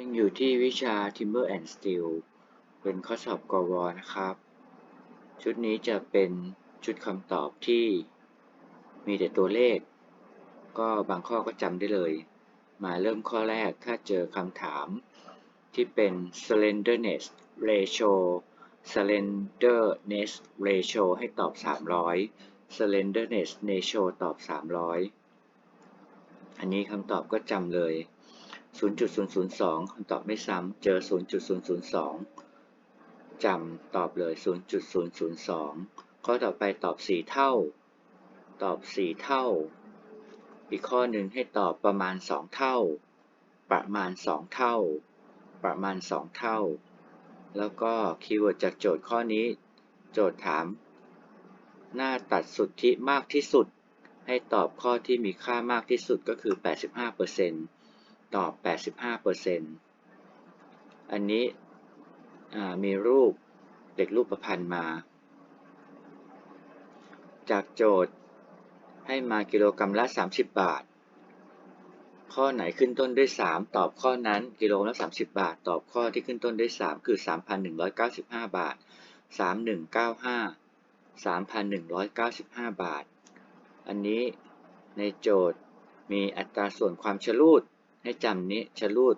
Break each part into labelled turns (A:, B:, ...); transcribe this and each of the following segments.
A: ยังอยู่ที่วิชา Timber and Steel เป็นข้อสอบกวนะครับ ชุดนี้จะเป็นชุดคำตอบที่มีแต่ตัวเลข ก็บางข้อก็จำได้เลย มาเริ่มข้อแรกถ้าเจอคำถามที่เป็น slenderness ratio slenderness ratio ให้ตอบ 300 slenderness ratio ตอบ 300 อันนี้คำตอบก็จำเลย 0.002 คำตอบไม่ซ้ำ เจอ 0.002 จำตอบเลย 0.002 ข้อต่อไปตอบ 4 เท่า ตอบ 4 เท่า อีกข้อหนึ่งให้ตอบประมาณ 2 เท่า ประมาณ 2 เท่า ประมาณ 2 เท่า แล้วก็คีย์เวิร์ดจากโจทย์ข้อนี้ โจทย์ถาม หน้าตัดสุทธิมากที่สุด ให้ตอบข้อที่มีค่ามากที่สุดก็คือ 85% ตอบ 85%อันนี้มีรูปเด็กรูปประพันธ์มา จากโจทย์ให้มากิโลกรรัมละ 30 บาท ข้อไหนขึ้นต้นด้วย 3 ตอบข้อนั้นกิโลกรัมละ 30 บาท ตอบข้อที่ขึ้นต้นด้วย 3 คือ 3,195 บาท 3195 3,195 บาท อันนี้ในโจทย์มีอัตราส่วนความชลูด ให้จำนี้ชลูด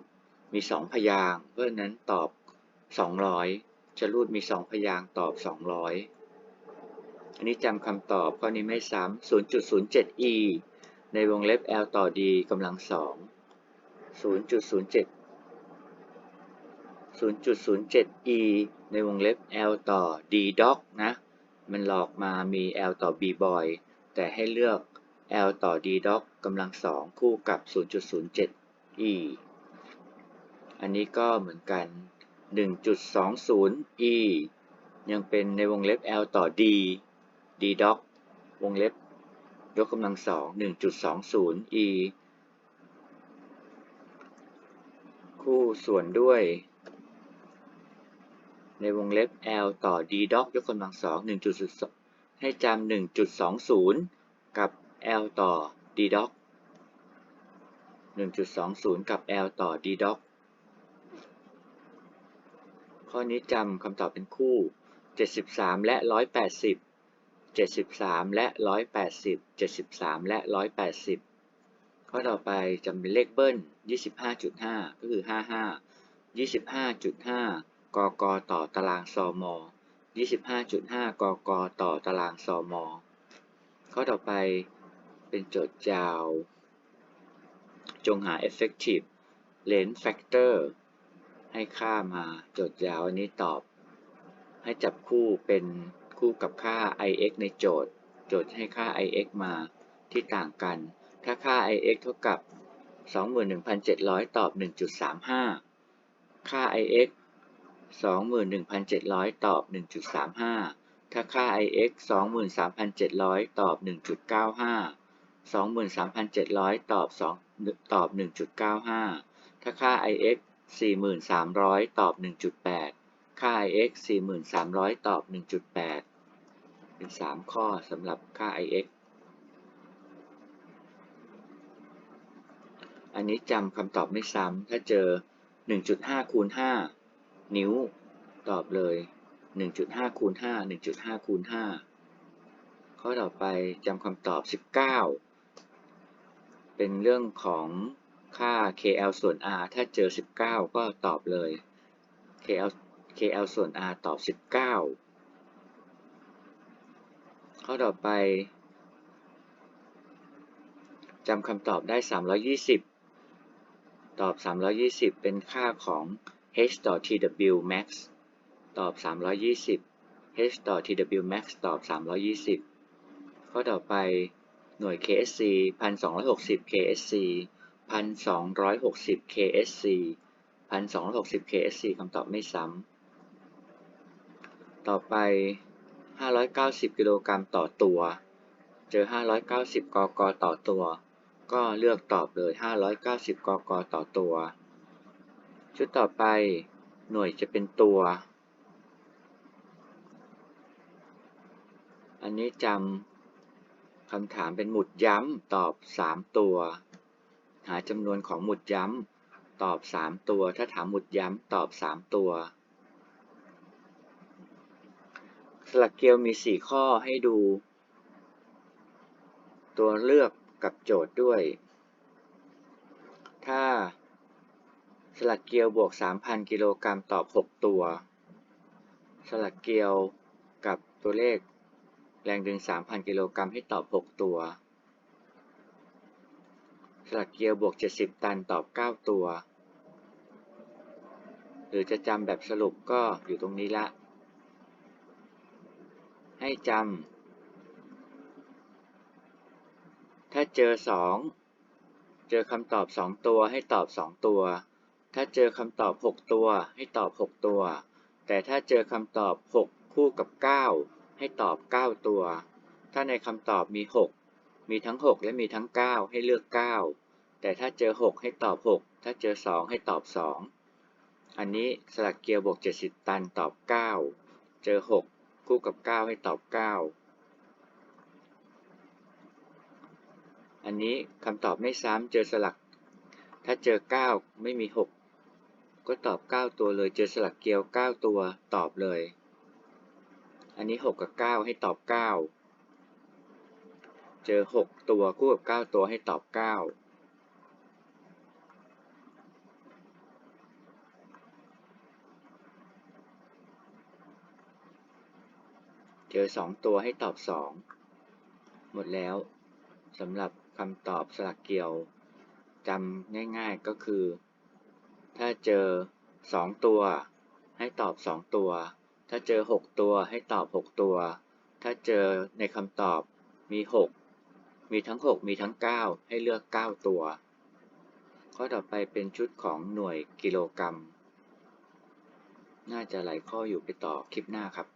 A: มี2พยางเพราะนั้นตอบ200ชลูดมี2พยางตอบ200อันนี้จำคำตอบข้อนี้ไม่ซ้ำ0.07 e ในวงเล็บ l ต่อ d กำลัง2 0.07 0.07 e ในวงเล็บ l ต่อ d dog นะ มันหลอกมามี l ต่อ b boy แต่ให้เลือก l ต่อ d dog กำลัง2คู่กับ 0.07 e อันนี้ก็เหมือนกัน 1.20 e ยังเป็นในวงเล็บ l ต่อ d d dog วงเล็บยกกำลังสอง 1.20 e คู่ส่วนด้วย ในวงเล็บ l ต่อ d dog ยกกำลังสอง 1.2 ให้จำ1.20 กับ l ต่อ d dog 1.20 กับ l ต่อ d dog ข้อนี้จำคำตอบเป็นคู่ 73 และ 180 73 และ 180 73 และ 180 ข้อต่อไปจำเป็นเลขเบิ้ล 25.5 ก็คือ 55 25.5 กกต่อตารางซม25.5 กกต่อตารางซมข้อต่อไปเป็นโจทย์ยาว จงหา effective length factor ให้ค่ามาจทย์ยาวอันนี้ตอบ ให้จับคู่เป็นคู่กับค่า ix ในโจทย์ โจทย์ให้ค่า ix มาที่ต่างกัน ถ้าค่า ix เท่ากับ 21,700 ตอบ 1.35 ค่า ix 21,700 ตอบ 1.35 ถ้าค่า ix 23,700 ตอบ 1.95 23,700 ตอบ 2 ตอบ 1.95 ถ้าค่า ix 4,300 ตอบ 1.8 ค่า ix 4,300 ตอบ 1.8 เป็น 3 ข้อสำหรับค่า ix อันนี้จำคำตอบไม่ซ้ำ ถ้าเจอ 1.5 คูณ 5 นิ้ว ตอบเลย 1.5 คูณ 5 1.5 คูณ 5 ข้อต่อไปจำคำตอบ 19 เป็นเรื่องของค่า KL ส่วน R ถ้าเจอ 19 ก็ตอบเลย KL KL ส่วน R ตอบ 19 ข้อต่อไปจำคำตอบได้ 320 ตอบ 320 เป็นค่าของ h ต่อ tw max ตอบ 320 h ต่อ tw max ตอบ 320 ข้อต่อไป หน่วย KSC 1260 KSC 1260 KSC 1260 KSC คำตอบไม่ซ้ำ ต่อไป 590 กิโลกรัมต่อตัว เจอ 590 กกต่อตัว ก็เลือกตอบเลย 590 กกต่อตัว ชุดต่อไป หน่วยจะเป็นตัว อันนี้จำ คำถามเป็นหมุดย้ำตอบ 3 ตัว หาจำนวนของหมุดย้ำตอบ 3 ตัว ถ้าถามหมุดย้ำตอบ 3 ตัว สลักเกลียวมี 4 ข้อให้ดู ตัวเลือกกับโจทย์ด้วย ถ้าสลักเกลียวบวก 3,000 กิโลกรัมตอบ 6 ตัว สลักเกลียวกับตัวเลข แรงดึง 3,000 กิโลกรัมให้ตอบ 6 ตัว สลักเกียวบวก 70 ตันตอบ 9 ตัว หรือจะจำแบบสรุปก็อยู่ตรงนี้ละ ให้จำ ถ้าเจอ 2 เจอคำตอบ 2 ตัวให้ตอบ 2 ตัว ถ้าเจอคำตอบ 6 ตัวให้ตอบ 6 ตัว แต่ถ้าเจอคำตอบ 6 คู่กับ 9 ให้ตอบ 9 ตัว ถ้าในคำตอบมี 6 มีทั้ง 6 และมีทั้ง 9 ให้เลือก 9 แต่ถ้าเจอ 6 ให้ตอบ 6 ถ้าเจอ 2 ให้ตอบ 2 อันนี้สลักเกลียวบวก 70 ตันตอบ 9 เจอ 6 คู่กับ 9 ให้ตอบ 9 อันนี้คำตอบไม่ซ้ำเจอสลัก ถ้าเจอ 9 ไม่มี 6 ก็ตอบ 9 ตัวเลย เจอสลักเกลียว 9 ตัวตอบเลย อันนี้ 6 กับ 9 ให้ตอบ 9 เจอ 6 ตัวคู่กับ 9 ตัวให้ตอบ 9 เจอ 2 ตัวให้ตอบ 2 หมดแล้วสำหรับคำตอบสลักเกลียวจำง่ายๆก็คือ ถ้าเจอ 2 ตัว ให้ตอบ 2 ตัว ถ้าเจอ 6 ตัวให้ตอบ 6 ตัว ถ้าเจอในคำตอบมี 6 มีทั้ง 6 มีทั้ง 9 ให้เลือก 9 ตัว ข้อต่อไปเป็นชุดของหน่วยกิโลกรัม น่าจะหลายข้ออยู่ไปต่อคลิปหน้าครับ